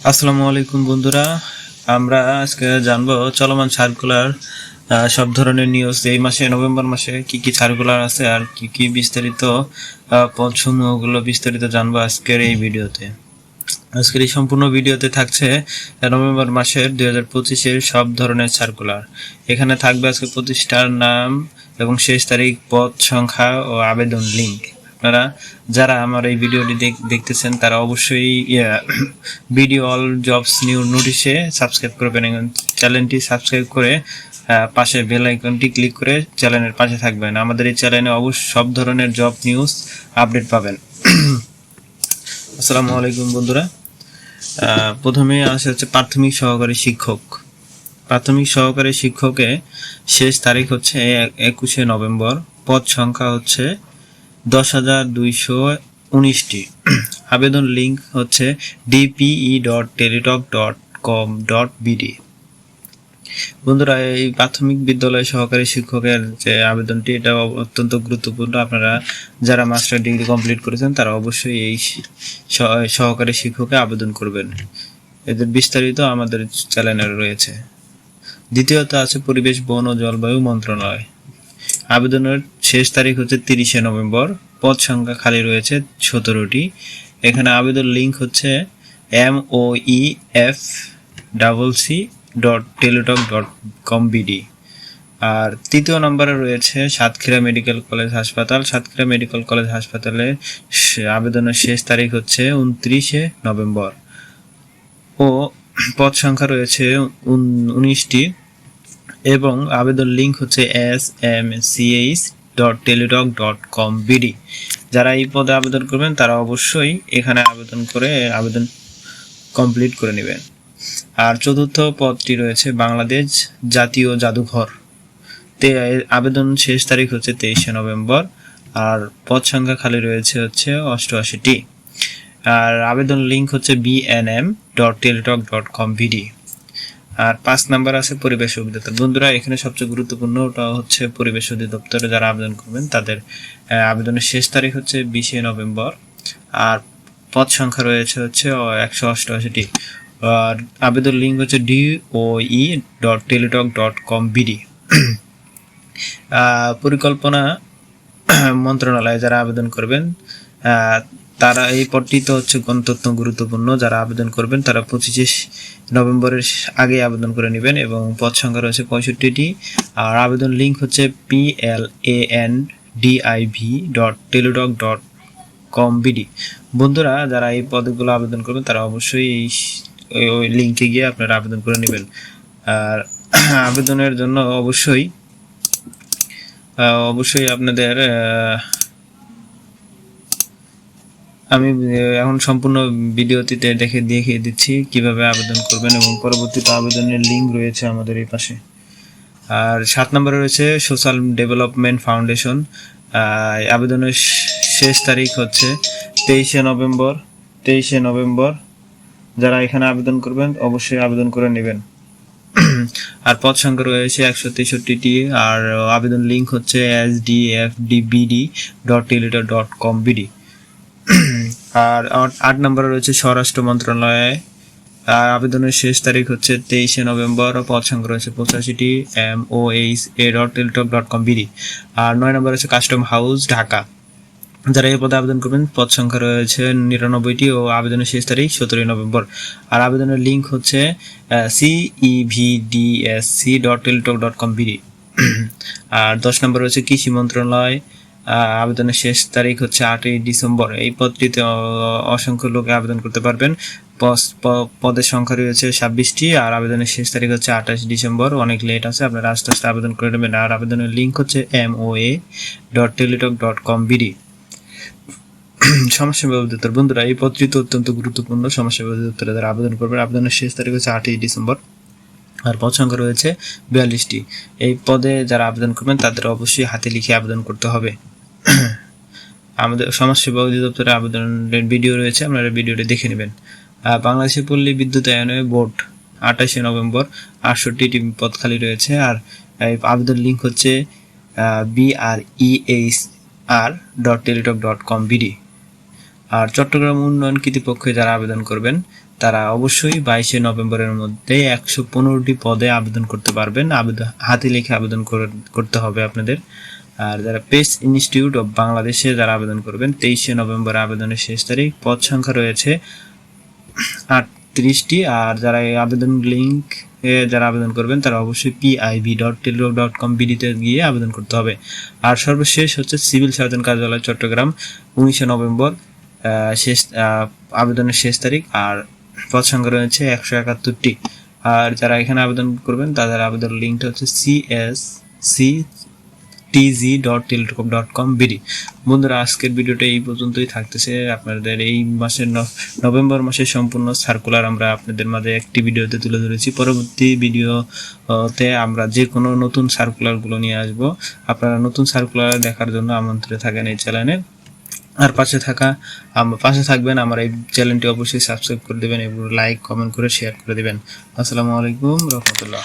আসসালামু আলাইকুম বন্ধুরা। আমরা আজকে জানব চলমান সার্কুলার সব ধরনের নিউজ এই মাসে, নভেম্বর মাসে কি কি সার্কুলার আছে আর কি কি বিস্তারিত পদসমূহগুলো বিস্তারিত জানব আজকের এই ভিডিওতে। আজকের এই সম্পূর্ণ ভিডিওতে থাকছে নভেম্বর মাসের দুই হাজার পঁচিশের সব ধরনের সার্কুলার। এখানে থাকবে আজকে প্রতিষ্ঠার নাম এবং শেষ তারিখ, পদ, সংখ্যা ও আবেদন লিঙ্ক। আপনারা যারা আমার এই ভিডিওটি দেখ- দেখতেছেন, তারা অবশ্যই ভিডিও অল জবস নিউ নোটিশে সাবস্ক্রাইব করবেন এবং চ্যানেলটি সাবস্ক্রাইব করে পাশে বেল আইকনটি ক্লিক করে চ্যানেলের পাশে থাকবেন। আমাদের এই চ্যানেলে অবশ্য সব ধরনের জব নিউজ আপডেট পাবেন। আসসালামু আলাইকুম বন্ধুরা। প্রথমে আসে হচ্ছে প্রাথমিক সহকারী শিক্ষক। প্রাথমিক সহকারী শিক্ষকে শেষ তারিখ হচ্ছে একুশে নভেম্বর। পদ সংখ্যা হচ্ছে দশ হাজার দুইশো উনিশটি। আবেদন লিঙ্ক হচ্ছে DPE dot Teletalk dot com dot BD বন্ধুরা, এই প্রাথমিক বিদ্যালয় সহকারী শিক্ষকের যে আবেদনটি এটা অত্যন্ত গুরুত্বপূর্ণ। আপনারা যারা মাস্টার ডিগ্রি কমপ্লিট করেছেন, তারা অবশ্যই এই সহকারী শিক্ষকে আবেদন করবেন। এদের বিস্তারিত আমাদের চ্যানেলে রয়েছে। দ্বিতীয়ত আছে পরিবেশ, বন ও জলবায়ু মন্ত্রণালয়। আবেদনের শেষ তারিখ হচ্ছে তিরিশে নভেম্বর। পদ সংখ্যা খালি রয়েছে সতেরোটি। এখানে আবেদন লিঙ্ক হচ্ছে M O E F double C dot Teletalk dot com BD আর তৃতীয় নম্বরে রয়েছে সাতক্ষীরা মেডিকেল কলেজ হাসপাতাল। সাতক্ষীরা মেডিকেল কলেজ হাসপাতালে আবেদনের শেষ তারিখ হচ্ছে উনত্রিশে নভেম্বর। ও পদ সংখ্যা রয়েছে উন- উনিশটি। এবং আবেদন লিঙ্ক হচ্ছে S M CH dot Teletalk dot com BD যারা এই পদে আবেদন করবেন, তারা অবশ্যই এখানে আবেদন করে আবেদন কমপ্লিট করে নেবেন। আর চতুর্থ পদটি রয়েছে বাংলাদেশ জাতীয় জাদুঘর। তে আবেদন শেষ তারিখ হচ্ছে তেইশে নভেম্বর, আর পদ সংখ্যা খালি রয়েছে হচ্ছে অষ্টআশিটি। আর আবেদন লিঙ্ক হচ্ছে BNM dot Teletalk dot com BD আর পাঁচ নাম্বার আছে পরিবেশ অধিদপ্তর। বন্ধুরা, এখানে সবচেয়ে গুরুত্বপূর্ণ ওটা হচ্ছে পরিবেশ অধিদপ্তরে যারা আবেদন করবেন, তাদের আবেদনের শেষ তারিখ হচ্ছে বিশে নভেম্বর, আর পদ সংখ্যা রয়েছে হচ্ছে একশো অষ্টআশিটি। আর আবেদন লিঙ্ক হচ্ছে D O E dot Teletalk dot com BD পরিকল্পনা মন্ত্রণালয়ে যারা আবেদন করবেন তারা এই পদটি তো হচ্ছে অত্যন্ত গুরুত্বপূর্ণ। যারা আবেদন করবেন, তারা পঁচিশে নভেম্বরের আগে আবেদন করে নেবেন এবং পদ সংখ্যা রয়েছে পঁয়ষট্টিটি। আর আবেদন লিঙ্ক হচ্ছে P L A N DIV dot Teletalk dot com BD বন্ধুরা, যারা এই পদগুলো আবেদন করবেন, তারা অবশ্যই এই ওই- লিঙ্কে গিয়ে আপনারা আবেদন করে নেবেন। আর আবেদনের জন্য অবশ্যই অবশ্যই আপনাদের আমি এখন সম্পূর্ণ ভিডিওটিতে দেখে দেখিয়ে দিচ্ছি কীভাবে আবেদন করবেন এবং পরবর্তীতে আবেদনের লিঙ্ক রয়েছে আমাদের এই পাশে। আর সাত নম্বরে রয়েছে সোশ্যাল ডেভেলপমেন্ট ফাউন্ডেশন। আবেদনের শেষ তারিখ হচ্ছে তেইশে নভেম্বর। তেইশে নভেম্বর যারা এখানে আবেদন করবেন অবশ্যই আবেদন করে নেবেন। আর পদ সংখ্যা রয়েছে একশো তেষট্টিটি। আর আবেদন লিঙ্ক হচ্ছে S D F D BD dot Teletalk dot com BD আর আট- নম্বরে রয়েছে স্বরাষ্ট্র মন্ত্রণালয়ে। আর আবেদনের শেষ তারিখ হচ্ছে তেইশে নভেম্বর পদ সংখ্যা রয়েছে পঁচাশিটি M O H A dot Teletalk dot com BD আর নয় নম্বর রয়েছে কাস্টম হাউস, ঢাকা। যারা এই পদে আবেদন করবেন, পদ সংখ্যা রয়েছে নিরানব্বইটি ও আবেদনের শেষ তারিখ সতেরোই নভেম্বর। আর আবেদনের লিঙ্ক হচ্ছে E CEVDSC dot Teletalk dot com BD আর দশ নম্বর রয়েছে কৃষি মন্ত্রণালয় আবেদনের শেষ তারিখ হচ্ছে আটই ডিসেম্বর। এই পদটিতে অসংখ্য লোক আবেদন করতে পারবেন। পদের সংখ্যা রয়েছে ছাব্বিশটি আর আবেদনের শেষ তারিখ হচ্ছে আঠাশ ডিসেম্বর। অনেক লেট আছে, আপনারা আস্তে আস্তে আবেদন করে নেবেন। আর আবেদনের লিঙ্ক হচ্ছে M O A dot Teletalk dot com BD সমাজসেবা অধিদপ্তর বন্ধুরা, এই পদটি তো অত্যন্ত গুরুত্বপূর্ণ সমাজসেবা অধিদপ্তরে যারা আবেদন করবেন, আবেদনের শেষ তারিখ হচ্ছে আটই ডিসেম্বর। আর পদ সংখ্যা রয়েছে বিয়াল্লিশটি। এই পদে যারা আবেদন করবেন, তাদের অবশ্যই হাতে লিখে আবেদন করতে হবে। আমাদের সমাজসেবা অধিদপ্তরে আবেদনের ভিডিও রয়েছে, আপনারা ভিডিওটি দেখে নেবেন। বাংলাদেশের পল্লী বিদ্যুতায়নে বোর্ড আঠাশে নভেম্বর আটষট্টিটি পদ খালি রয়েছে আর আবেদন লিঙ্ক হচ্ছে B R dot Teletalk dot com BD আর চট্টগ্রাম উন্নয়ন কর্তৃপক্ষে যারা আবেদন করবেন, তারা অবশ্যই বাইশে নভেম্বরের মধ্যে একশো পনেরোটি পদে আবেদন করতে পারবেন। আবেদন হাতে লিখে আবেদন করে- করতে হবে আপনাদের। আর যারা পেস ইনস্টিটিউট অফ বাংলাদেশে যারা আবেদন করবেন, তেইশে নভেম্বর আবেদনের শেষ তারিখ, পদ সংখ্যা রয়েছে আটত্রিশটি। আর যারা এই আবেদন লিঙ্ক যারা আবেদন করবেন, তারা অবশ্যই PIB dot telegraph dot com বিডিতে গিয়ে আবেদন করতে হবে। আর সর্বশেষ হচ্ছে সিভিল সার্জন কার্যালয় চট্টগ্রাম, উনিশে নভেম্বর শেষ আবেদনের শেষ তারিখ। আর পদ সংখ্যা রয়েছে একশো একাত্তরটি। আর যারা এখানে আবেদন করবেন, তাদের আবেদন লিঙ্কটা হচ্ছে CS C TG dot dot com BD. বন্ধুরা, আজকের ভিডিওটা এই পর্যন্তই থাকতেছে। আপনাদের এই মাসের নভেম্বর মাসের সম্পূর্ণ সার্কুলার আমরা আপনাদের মাঝে একটি ভিডিওতে তুলে ধরেছি। পরবর্তী ভিডিওতে আমরা যে কোনো নতুন সার্কুলারগুলো নিয়ে আসব। আপনারা নতুন সার্কুলার দেখার জন্য আমন্ত্রিত থাকেন এই চ্যানেলে আর পাশে থাকা পাশে থাকবেন, আমার এই চ্যানেলটি অবশ্যই সাবস্ক্রাইব করে দেবেন এবং লাইক কমেন্ট করে শেয়ার করে দেবেন। আসসালামু আলাইকুম, রহমতুল্লাহ।